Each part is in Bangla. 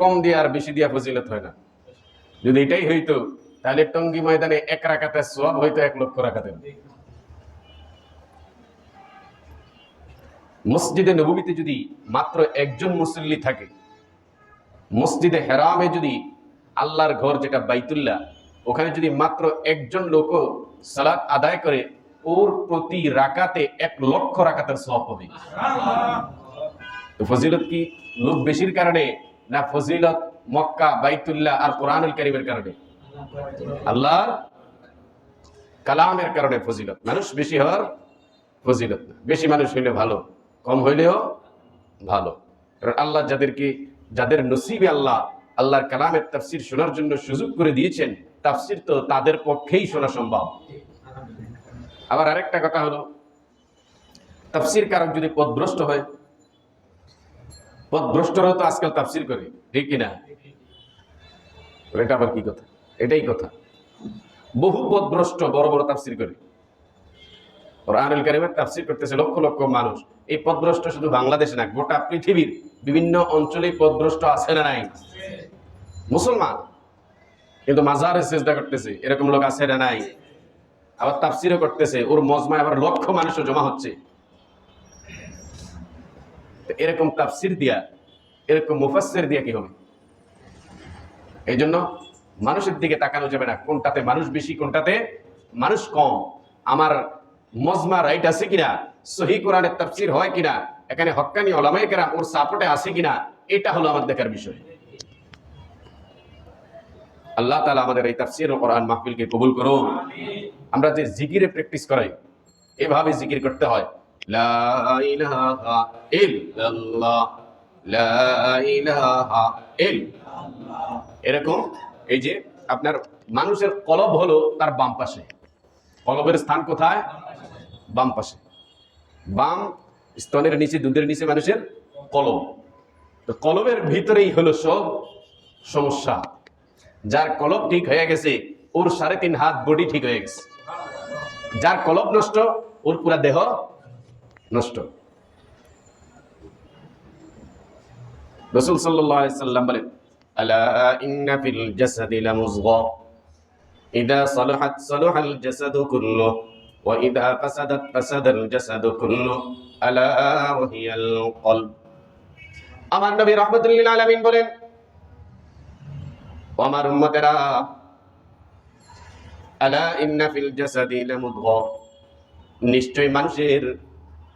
কম দিয়ে আর বেশি দিয়া ফজিলত হয় না। যদি এটাই হইতো, তাহলে টঙ্গি ময়দানে এক রাখাতে সব হইতো এক লক্ষ রাখাতে মসজিদে নবীতে যদি মাত্র একজন মুসল্লি থাকে, মসজিদে হেরামে যদি আল্লাহর ঘর যেটা বাইতুল্লাহ, ওখানে যদি মাত্র একজন লোক সালাত আদায় করে, ওর প্রতি রাকাতে এক লক্ষ রাকাতের সব হবে ফজিলত কি? লোক বেশির কারণে না ফজিলত মক্কা, বাইতুল্লাহ আর কোরআনুল কারিমের কারণে? আল্লাহর কালামের কারণে ফজিলত। মানুষ বেশি হওয়ার ফজিলত না। বেশি মানুষ হইলে ভালো, কম হইলেও ভালো। কারণ আল্লাহ যাদেরকে, যাদের নসিবে আল্লাহ, আল্লাহর কালামের তাফসির শোনার জন্য সুযোগ করে দিয়েছেন, তাফসির তো তাদের পক্ষেই শোনা সম্ভব। আবার আরেকটা কথা হলো, তাফসির কারক যদি পদভ্রষ্ট হয় পদভ্রষ্টরাও তো আজকাল তাফসির করে, ঠিক কিনা এটা আবার কি কথা? এটাই কথা। বহু পদভ্রষ্ট বড় বড় তাফসির করে। কোরআনুল কারিমের তাফসির করতেছে লক্ষ লক্ষ মানুষ। এই পদভ্রষ্ট শুধু বাংলাদেশে না, গোটা পৃথিবীর বিভিন্ন অঞ্চলে পদভ্রষ্ট আছে না নাই? মুসলমান। কিন্তু মাজারে চেষ্টা করতেছে, এরকম লোক আছে না নাই? আবার তাফসিরও করতেছে, ওর মজমায় আবার লক্ষ মানুষও জমা হচ্ছে। তো এরকম তাফসির দিয়া, এরকম মুফাসসির দিয়া কি হবে? এই জন্য মানুষের দিকে তাকানো যাবে না, কোনটাতে মানুষ বেশি, কোনটাতে মানুষ কম। আমার মজমা রাইট আছে কিনা, সহি কোরআনের তাফসির হয় কিনা, এখানে হক্কানি ওলামাই কেরাম ওর সাপোর্টে আছে কিনা, এটা হলো আমার দেখার বিষয়। আল্লাহ তালা আমাদের এই তাফসির ও কোরআন মাহফিলকে কবুল করুন। আমরা যে জিকিরে প্র্যাকটিস করাই, এভাবে জিকির করতে হয়। লা ইলাহা ইল্লাল্লাহ। লা ইলাহা ইল্লাল্লাহ। এরকম এই যে আপনার মানুষের কলব হলো তার বাম পাশে। কলবের স্থান কোথায়? বাম পাশে। বাম স্তনের নিচে, দুধের নিচে মানুষের কলব। তো কলবের ভিতরেই হলো সব সমস্যা। যার কলব ঠিক হয়ে গেছে, ওর সাড়ে তিন হাত বডি ঠিক হয়ে গেছে। যার কলব নষ্ট, ওর পুরা দেহ নষ্ট। রসুল সাল্লাম বলেন সালাহাত সালাহাল জাসাদু কুল্লু ওয়া ইদা ফাসাদাত ফাসাদাল জাসাদু কুল্লু আলা ওয়া আমার নবী রাহমাতুল্লিল আলামিন বলেন আমার উম্মতেরা, আলা নিশ্চয় মানুষের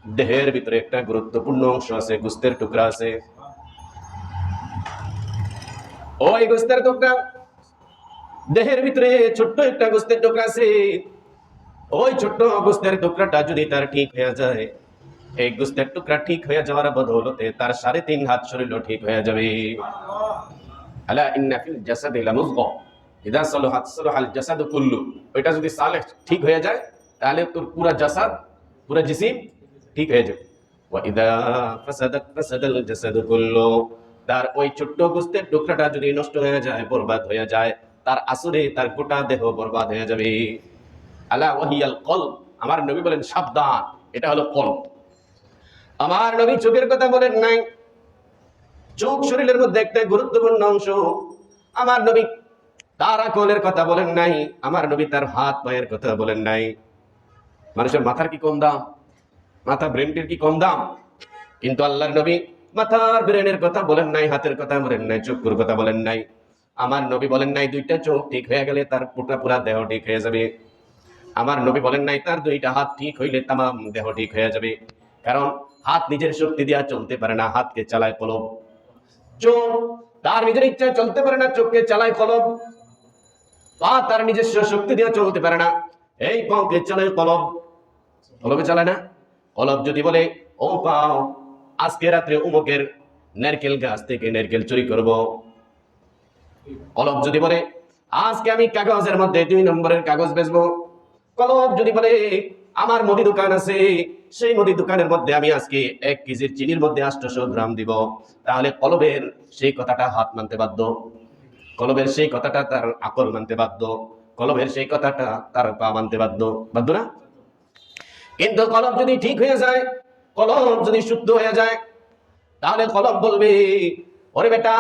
দেহের ভিতরে একটা গুরুত্বপূর্ণ অংশ আছে, গুস্তের টুকরা আছে। ওই গোস্তের টুকরা, দেহের ভিতরে ছোট্ট একটা গোস্তের টুকরা আছে। ওই ছোট্ট গোস্তের টুকরাটা যদি তার ঠিক হয়ে যায়, এই গোস্তের টুকরা ঠিক হয়ে যাওয়ার বদৌলতে তার সাড়ে তিন হাত শরীরও ঠিক হয়ে যাবে। আলা ইন্না ফিল জাসাদি লামুযগা, ইদা সালাহাত সালাহাল জাসাদু কুল্লু। ওইটা যদি সালেহ ঠিক হয়ে যায়, তাহলে তোর পুরা জাসাদ, পুরা জিসিম ঠিক হয়ে যাবে তার ওই ছোট্ট গোস্তের টুকরাটা যদি নষ্ট হয়ে যায় বরবাদ হয়ে যায় তার আসরে তার গোটা দেহ বরবাদ হয়ে যাবে। আলা ওয়াহিয়াল কল আমার নবী বলেন সাবধান এটা হলো কল আমার নবী চোখের কথা বলেন নাই চোখ শরীরের মধ্যে একটা গুরুত্বপূর্ণ অংশ। আমার নবী তার আকলের কথা বলেন নাই আমার নবী তার হাত পায়ের কথা বলেন নাই। মানুষের মাথার কি কম দাম? মাথা ব্রেনটির কি কম দাম? কিন্তু আল্লাহর নবী মাথার ব্রেনের কথা বলেন নাই, হাতের কথা বলেন নাই, চক্ষুর কথা বলেন নাই। আমার নবী বলেন নাই, দুইটা চোখ ঠিক হয়ে গেলে তার পুরা পুরা দেহ ঠিক হয়ে যাবে। আমার নবী বলেন নাই, তার দুইটা হাত ঠিক হইলে তামাম দেহ ঠিক হয়ে যাবে। কারণ হাত নিজের শক্তি দিয়া চলতে পারে না, হাতকে চালায় কলব। চোখ তার নিজের ইচ্ছায় চলতে পারে না, চোখকে চালায় কলব। পা তার নিজস্ব শক্তি দিয়ে চলতে পারে না, এই পাওকে চালায় কলব। কলবে চালায় না? কলব যদি বলে, ও পাও আজকে রাত্রে উমকের নারকেল গাছ থেকে নারকেল চুরি করব। কলব যদি বলে, আজকে আমি কাগজের মধ্যে দুই নম্বরের কাগজ বেচবো। কলব যদি বলে, আমার মুদি দোকান আছে, সেই মুদি দোকানের মধ্যে আমি আজকে এক কেজির চিনির মধ্যে আটশো গ্রাম দিব। তাহলে কলবের সেই কথাটা হাত মানতে বাধ্য। কলবের সেই কথাটা তার আকল মানতে বাধ্য। কলবের সেই কথাটা তার পা মানতে বাধ্য। বাধ্য না? কিন্তু কলব যদি ঠিক হয়ে যায় কলব যদি শুদ্ধ হয়ে যায় তাহলে কলব বলবে ওরে বেটা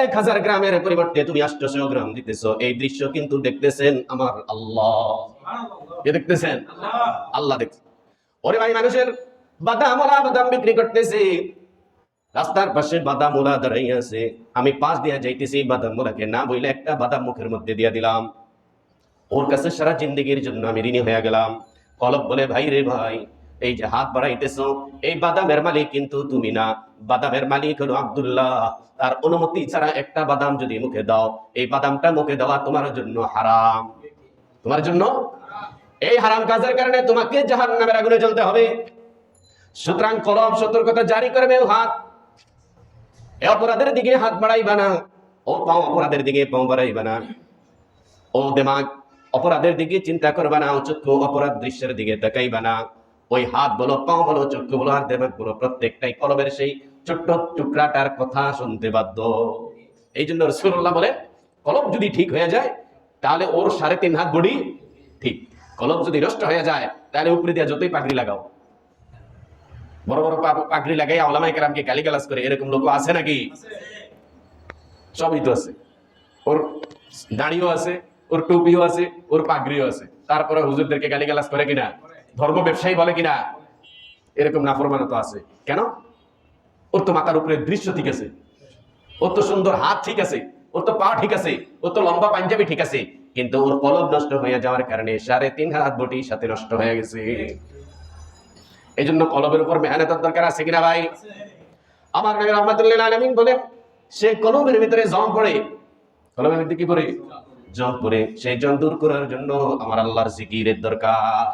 এক হাজার গ্রামের পরিবর্তে তুমি আষ্টশো গ্রাম দিতেছ। এই দৃশ্য কিন্তু দেখতেছেন আমার আল্লাহ। কে দেখতেছেন? আল্লাহ। দেখছেন ওরে ভাই মানুষের বাদাম ওরা বাদাম বিক্রি করতেছে। রাস্তার পাশে বাদাম ওলা দাঁড়াই আছে। আমি পাশ দিয়া যাইতেছি বাদাম ওরাকে না বইলে একটা বাদাম মুখের মধ্যে দিয়া দিলাম। ওর কাছে সারা জিন্দগির জন্য আমি ঋণী হয়ে গেলাম। কলব বলে, ভাই রে ভাই, এই যে হাত বাড়াইতেছো, এই বাদামের মালিক কিন্তু তুমি না। বাদামের মালিক হলো আব্দুল্লাহ। তার অনুমতি ছাড়া একটা বাদাম যদি মুখে দাও, এই বাদামটা মুখে দেওয়া তোমার জন্য হারাম। তোমার জন্য? এই হারাম কাজের কারণে তোমাকে জাহান নামের আগুনে জ্বলতে হবে। সুতরাং কলম সতর্কতা জারি করবে হাত। এ অপরাধের দিকে হাত বাড়াইবা না। ও পাও অপরাধের দিকে পাও বাড়াইবা না। ও দেমাগ অপরাধের দিকে চিন্তা করবা না, চক্ষু অপরাধ দৃশ্যের দিকে তাকাইবা না। ওই হাত বলো, পাও বলো, চক্ষু বলো আর দেমাগ বলো, প্রত্যেকটাই কলমের সেই ছোট্ট টুকরাটার কথা শুনতে বাধ্য। এই জন্য রসুল্লাহ বলেন কলম যদি ঠিক হয়ে যায়, তাহলে ওর সাড়ে তিন হাত বডি ঠিক। কলম যদি নষ্ট হয়ে যায়, তাহলে উপরে দিয়ে যতই পাগড়ি লাগাও। বড় বড় পাগড়ি লাগাই আলামাই কেরামকে গালিগালাজ করে, এরকম লোক আছে নাকি? সবই তো আছে। ওর দাড়িও আছে ওর টুপিও আছে, ওর পাগড়িও আছে। তারপরে হুজুরদেরকে গালিগালাজ করে কিনা? ধর্ম ব্যবসায়ী বলে কিনা? এরকম নাফরমানা তো আছে। কেন? ওর তো মাথার উপরে দৃশ্য ঠিক আছে। ওর তো সুন্দর হাত ঠিক আছে। ওর তো পা ঠিক আছে। ওর তো লম্বা পাঞ্জাবি ঠিক আছে। কিন্তু ওর কলব নষ্ট হয়ে যাওয়ার কারণে সাড়ে তিন হাত বটি সাথে নষ্ট হয়ে গেছে। এই জন্য কলবের উপর মেহনতের দরকার আছে কিনা ভাই? আমার নবী রহমাতুল্লাহ আলামিন বলে সে কলমের ভিতরে জং পড়ে। কলমের ভিতরে কি পড়ে? জং পড়ে সেই জং দূর করার জন্য আমার আল্লাহর জিকিরের দরকার।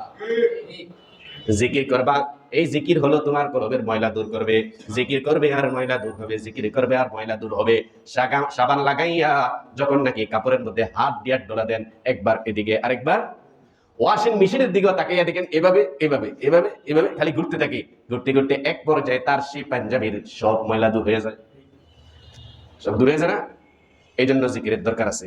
জিকির করবা, এই জিকির হলো তোমার কলবের ময়লা দূর করবে। জিকির করবে আর ময়লা দূর হবে, জিকির করবে আর ময়লা দূর হবে। সাবান লাগাইয়া যখন নাকি কাপড়ের মধ্যে হাত দিয়ে ডোলা দেন, একবার এদিকে আরেকবার। ওয়াশিং মেশিনের দিকেও তাকাইয়া দেখেন, এভাবে এভাবে এভাবে এভাবে খালি ঘুরতে থাকে। ঘুরতে ঘুরতে এক পর্যায়ে তার সেই পাঞ্জাবির সব ময়লা দূর হয়ে যায়। সব দূর হয়ে যায় না? এই জন্য জিকিরের দরকার আছে।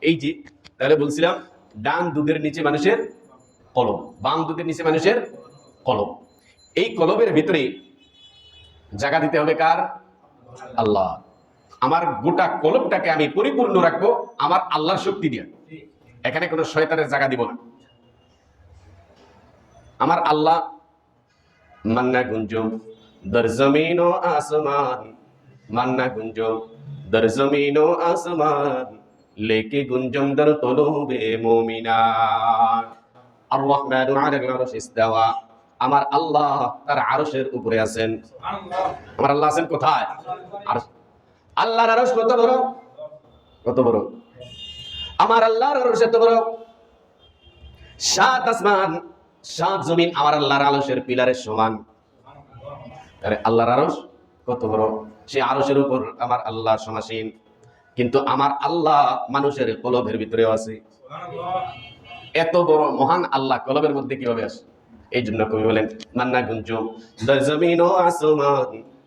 এই যে, তাহলে বলছিলাম, ডান দুধের নিচে মানুষের কলম, বাম দুধের নিচে মানুষের কলম। এই কলমের ভিতরে জায়গা দিতে হবে কার? আল্লাহ। আমার গোটা কলমটাকে আমি পরিপূর্ণ রাখব আমার আল্লাহর শক্তি দিয়ে। এখানে কোনো শয়তানের জায়গা দিব না। আমার আল্লাহ মান্না গুঞ্জম দর জমিন ও আসমান মান্না গুঞ্জম, দর জমিন ও আসমান, লেকে গুঞ্জম দর তলবে মুমিনান। আর রহমানু আলাল আরশ ইস্তাওয়া। আমার আল্লাহ তার আরশের উপরে আছেন। আমার আল্লাহ আছেন কোথায়? আল্লাহর আরশ কত বড়? কত বড়? আমার আল্লাহর আরশ এত বড়? সাত আসমান, সাত জমিন আমার আল্লাহর আরশের পিলারের সমান। আরে আল্লাহর আরশ কত বড়? সে আরশের উপর আমার আল্লাহ সমাসীন। কিন্তু আমার আল্লাহ মানুষের কলবের ভিতরেও আছে। এত বড় মহান আল্লাহ কলবের মধ্যে কীভাবে আসে? এই জন্য কবি বলেন, মান্না গুঞ্জুম জমিন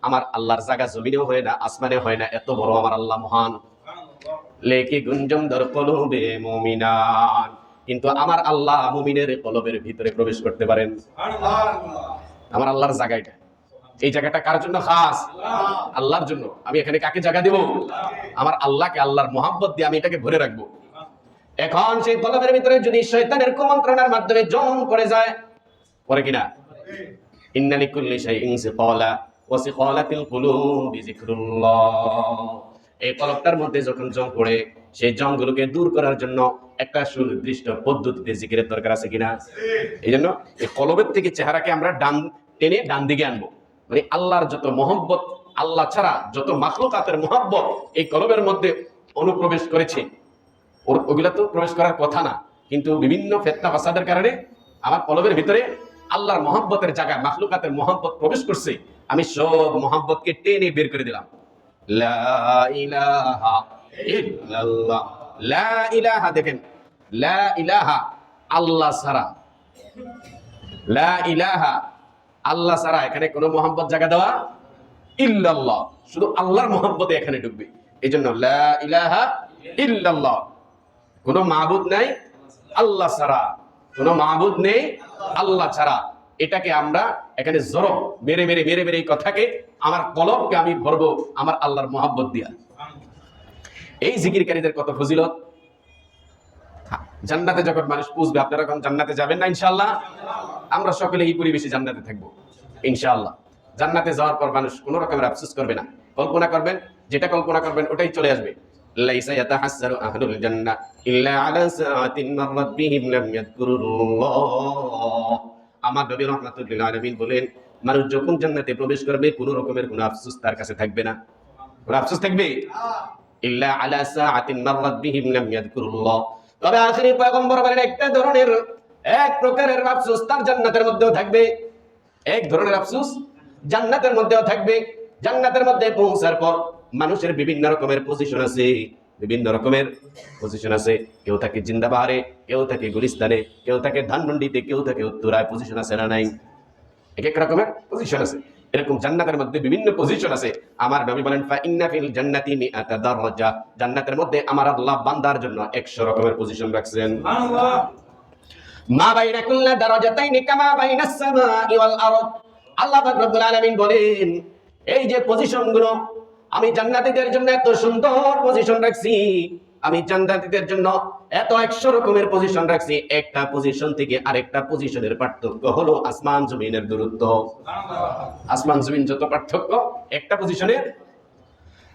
আমার আল্লাহর জায়গা জমিনেও হয় না আসমানে হয় না। এত বড় আমার আল্লাহ মহান। লেকি গুঞ্জম দর কলবে মুমিনান। কিন্তু আমার আল্লাহ মুমিনের কলবের ভিতরে প্রবেশ করতে পারেন। আমার আল্লাহর জায়গা এটা। এই জায়গাটা কার জন্য খাস? আল্লাহর জন্য। আমি এখানে কাকে জায়গা দেব? আমার আল্লাহকে আল্লাহর মোহাম্মত দিয়ে আমি এটাকে ভরে রাখব। এখন সেই কলমের ভিতরে যদি শয়তানের কুমন্ত্রণার মাধ্যমে জম করে যায় পরে কিনা? ইন্নালি কুল্লি শাইইন সিকালা ওয়া সিকালাতিল কুলুবি যিকরুল্লাহ এই কলবটার মধ্যে যখন জং পড়ে সেই জংগুলোকে দূর করার জন্য একটা সুনির্দিষ্ট পদ্ধতিতে জিকিরের দরকার আছে কিনা? এই জন্য এই কলবের থেকে চেহারাকে আমরা ডান টেনে ডান দিকে আনব। মানে আল্লাহর যত মহব্বত, আল্লাহ ছাড়া যত মাখলুকাতের মহব্বত এই কলবের মধ্যে অনুপ্রবেশ করেছে। ওগুলা তো প্রবেশ করার কথা না, কিন্তু বিভিন্ন ফেতনা ফাসাদের কারণে আমার কলবের ভিতরে আল্লাহর মহব্বতের জায়গায়, মাখলুকাতের মহব্বত প্রবেশ করছে। আমি সব মোহাম্মতকে টেনে বের করে দিলাম। ইলাহা দেখেন ইলাহা আল্লাহ ছাড়া। ইলাহা আল্লাহ ছাড়া এখানে কোনো মোহাম্মত জায়গা দেওয়া ইল্লাল্লাহ। শুধু আল্লাহর মোহাম্মতে এখানে ঢুকবে এই জন্য ইলাহা ইল্লাল্লাহ। কোনো মাহবুদ নাই, আল্লাহ ছাড়া। কোনো মাহবুদ নেই, আল্লাহ ছাড়া। এটাকে আমরা এখানে জড়ো মেরে মেরে মেরে মেরে এই কথাকে আমার কলমকে আমি ভরবো, আমার আল্লাহর মোহাম্মত দিয়া। এই জিকিরকারীদের কত ফজিলত? জান্নাতে যখন মানুষ পুষবে আপনারা এখন জান্নাতে যাবেন না ইনশাআল্লাহ? আমরা সকলে এই পরিবেশে জান্নাতে থাকব ইনশাআল্লাহ। জান্নাতে যাওয়ার পর মানুষ কোনো রকমের আফসোস করবে না। কল্পনা করবেন যেটা কল্পনা করবেন ওটাই চলে আসবে। লাইসা ইয়াতাহাসসারু আহলুল জান্নাহ ইল্লা আলা সাআতিন মাররাত বিহিম লাম ইয়াযকুরুল্লাহ আমার নবী রাহমাতুল্লিল আলামিন বলেন মানুষ যখন জান্নাতে প্রবেশ করবে কোনো রকমের কোনো আফসোস তার কাছে থাকবে না। কোনো আফসোস থাকবে? ইল্লা আলা সাআতিন মাররাত বিহিম লাম ইয়াযকুরুল্লাহ তবে আখেরি পয়গম্বর বলেন একটা ধরনের, এক প্রকারের আফসোস তার জান্নাতের মধ্যেও থাকবে। এক ধরনের আফসোস জান্নাতের মধ্যেও থাকবে। জান্নাতের মধ্যে পৌঁছার পর মানুষের বিভিন্ন রকমের পজিশন আছে, বিভিন্ন রকমের পজিশন আছে। কেউ থাকে জিন্দাবাহারে কেউ থাকে গুলিস্তানে, কেউ থাকে ধানমন্ডিতে, কেউ থাকে উত্তরায় পজিশন আছে না নাই? এক এক রকমের পজিশন আছে। এরকম জান্নাতের মধ্যে বিভিন্ন পজিশন আছে। আমার নবী বলেন ফা ইন্না ফিল জান্নাতি মিআতা দারজা। জান্নাতের মধ্যে আমার আল্লাহ বান্দার জন্য 100 রকমের পজিশন রাখছেন। মা বাইনা কুল্লা দারাজাতাইনি কামা বাইনাস সামাই ওয়াল আরদ। আল্লাহ পাক রব্বুল আলামিন বলেন এই যে পজিশনগুলো আমি জান্নাতীদের জন্য এত সুন্দর পজিশন রাখছি। আমি জান্নাতীদের জন্য এত একশো রকমের পজিশন রাখছি। একটা পজিশন থেকে আরেকটা পজিশনের পার্থক্য হলো আসমান জমিনের দূরত্ব। আসমান জমিন যত পার্থক্য, একটা পজিশনের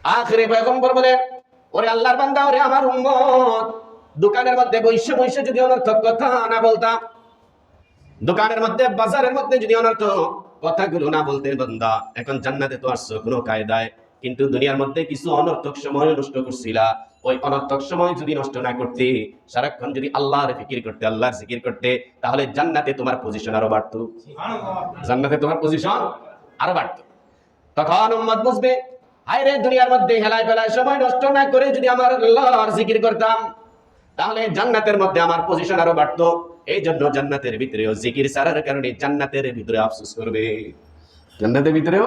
আখরে পয়গম্বর বলে, ওরে আল্লাহর বান্দা, ওরে আমার উম্মত। দোকানের মধ্যে বৈশ্য বৈশ্য যদি অনর্থক কথা না বলতাম, দোকানের মধ্যে, বাজারের মধ্যে যদি অনর্থক কথাগুলো না বলতে বান্দা, এখন জান্নাতে তো আসছো কোনো কায়দায়। কিন্তু দুনিয়ার মধ্যে কিছু অনর্থক সময় নষ্ট করছিলা। ওই অনর্থক সময় যদি নষ্ট না করতে, সারাক্ষণ যদি আল্লাহর ফিকির করতে, আল্লাহর জিকির করতে, তাহলে জান্নাতে তোমার পজিশন আরও বাড়তো। জান্নাতে তোমার পজিশন আরও বাড়তো। তখন উম্মত বুঝবে হায় রে দুনিয়ার মধ্যে হেলায় ফেলায় সময় নষ্ট না করে যদি আমার আল্লাহর জিকির করতাম, তাহলে জান্নাতের মধ্যে আমার পজিশন আরও বাড়তো। এই জন্য জান্নাতের ভিতরেও জিকির সারার কারণে জান্নাতের ভিতরে আফসোস করবে। জান্নাতের ভিতরেও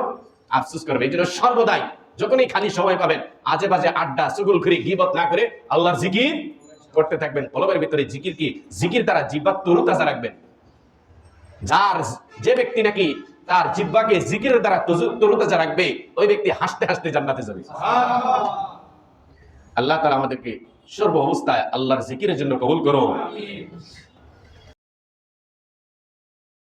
আফসোস করবে। এই জন্য সর্বদাই যখনই খালি সময় পাবেন আজে বাজে আড্ডা সুগুল খুরি গিবত না করে আল্লাহর জিকির করতে থাকবেন। কলমের ভিতরে জিকির কি? জিকির দ্বারা জিব্বা তরুতাজা রাখবেন। যার যে ব্যক্তি নাকি তার জিব্বাকে জিকিরের দ্বারা তজু- তরুতাজা রাখবে, ওই ব্যক্তি হাসতে হাসতে জান্নাতে যাবে। আল্লাহ তাআলা আমাদেরকে সর্ব অবস্থায় আল্লাহর জিকিরের জন্য কবুল করো